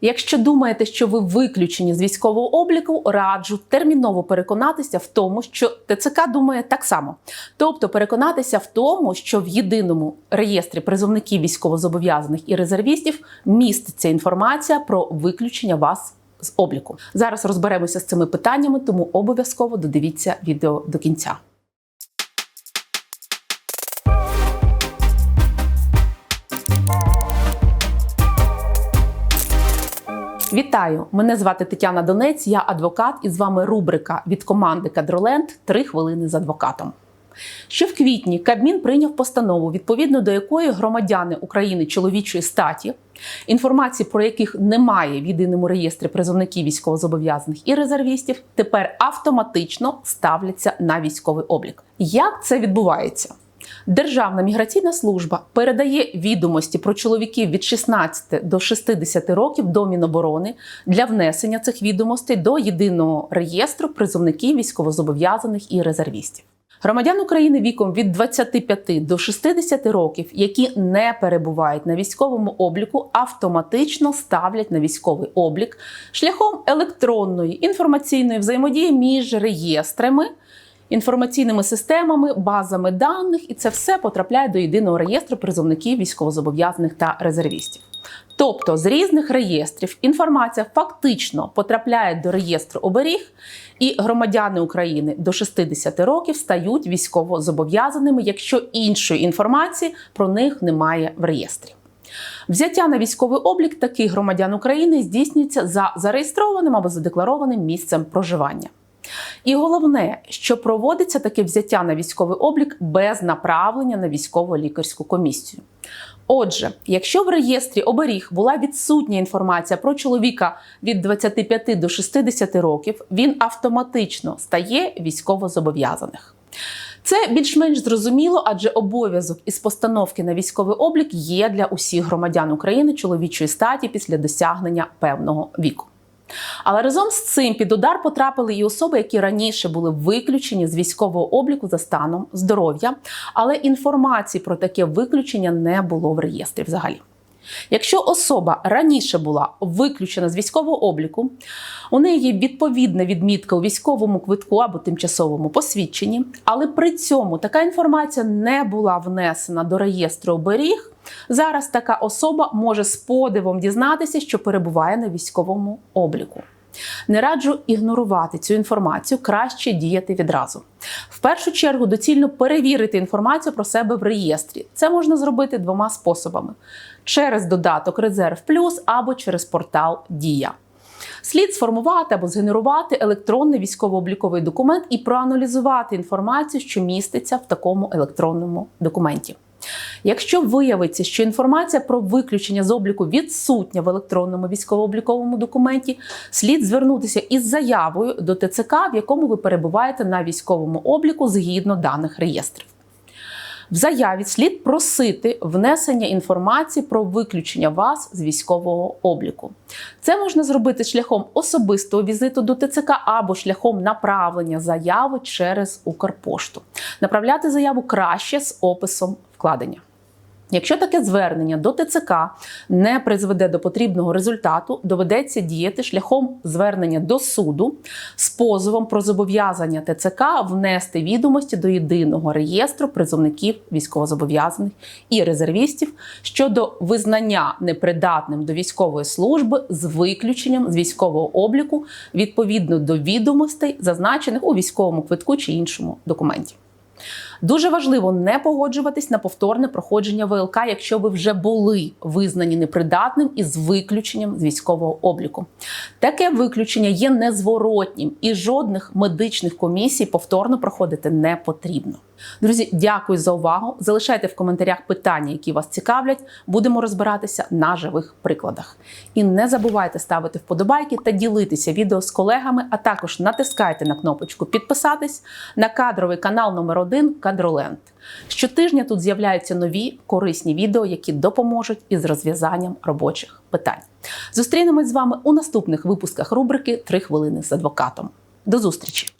Якщо думаєте, що ви виключені з військового обліку, раджу терміново переконатися в тому, що ТЦК думає так само. Тобто переконатися в тому, що в єдиному реєстрі призовників військовозобов'язаних і резервістів міститься інформація про виключення вас з обліку. Зараз розберемося з цими питаннями, тому обов'язково додивіться відео до кінця. Вітаю! Мене звати Тетяна Донець, я адвокат, і з вами рубрика від команди Кадроленд Три хвилини з адвокатом. Ще в квітні Кабмін прийняв постанову, відповідно до якої громадяни України чоловічої статі, інформації про яких немає в єдиному реєстрі призовників військовозобов'язаних і резервістів, тепер автоматично ставляться на військовий облік. Як це відбувається? Державна міграційна служба передає відомості про чоловіків від 16 до 60 років до Міноборони для внесення цих відомостей до єдиного реєстру призовників військовозобов'язаних і резервістів. Громадян України віком від 25 до 60 років, які не перебувають на військовому обліку, автоматично ставлять на військовий облік шляхом електронної інформаційної взаємодії між реєстрами інформаційними системами, базами даних, і це все потрапляє до єдиного реєстру призовників військовозобов'язаних та резервістів. Тобто з різних реєстрів інформація фактично потрапляє до реєстру оберіг, і громадяни України до 60 років стають військовозобов'язаними, якщо іншої інформації про них немає в реєстрі. Взяття на військовий облік таких громадян України здійснюється за зареєстрованим або задекларованим місцем проживання. І головне, що проводиться таке взяття на військовий облік без направлення на військово-лікарську комісію. Отже, якщо в реєстрі оберіг була відсутня інформація про чоловіка від 25 до 60 років, він автоматично стає військовозобов'язаних. Це більш-менш зрозуміло, адже обов'язок із постановки на військовий облік є для усіх громадян України чоловічої статі після досягнення певного віку. Але разом з цим під удар потрапили і особи, які раніше були виключені з військового обліку за станом здоров'я, але інформації про таке виключення не було в реєстрі взагалі. Якщо особа раніше була виключена з військового обліку, у неї є відповідна відмітка у військовому квитку або тимчасовому посвідченні, але при цьому така інформація не була внесена до реєстру оберіг. Зараз така особа може з подивом дізнатися, що перебуває на військовому обліку. Не раджу ігнорувати цю інформацію, краще діяти відразу. В першу чергу доцільно перевірити інформацію про себе в реєстрі. Це можна зробити двома способами: через додаток Резерв Плюс або через портал Дія. Слід сформувати або згенерувати електронний військово-обліковий документ і проаналізувати інформацію, що міститься в такому електронному документі. Якщо виявиться, що інформація про виключення з обліку відсутня в електронному військово-обліковому документі, слід звернутися із заявою до ТЦК, в якому ви перебуваєте на військовому обліку згідно даних реєстрів. В заяві слід просити внесення інформації про виключення вас з військового обліку. Це можна зробити шляхом особистого візиту до ТЦК або шляхом направлення заяви через Укрпошту. Направляти заяву краще з описом вкладення. Якщо таке звернення до ТЦК не призведе до потрібного результату, доведеться діяти шляхом звернення до суду з позовом про зобов'язання ТЦК внести відомості до єдиного реєстру призовників військовозобов'язаних і резервістів щодо визнання непридатним до військової служби з виключенням з військового обліку відповідно до відомостей, зазначених у військовому квитку чи іншому документі. Дуже важливо не погоджуватись на повторне проходження ВЛК, якщо ви вже були визнані непридатним із виключенням з військового обліку. Таке виключення є незворотнім і жодних медичних комісій повторно проходити не потрібно. Друзі, дякую за увагу. Залишайте в коментарях питання, які вас цікавлять. Будемо розбиратися на живих прикладах. І не забувайте ставити вподобайки та ділитися відео з колегами, а також натискайте на кнопочку підписатись на кадровий канал номер 1 Кадроленд. Щотижня тут з'являються нові корисні відео, які допоможуть із розв'язанням робочих питань. Зустрінемось з вами у наступних випусках рубрики «3 хвилини з адвокатом. До зустрічі!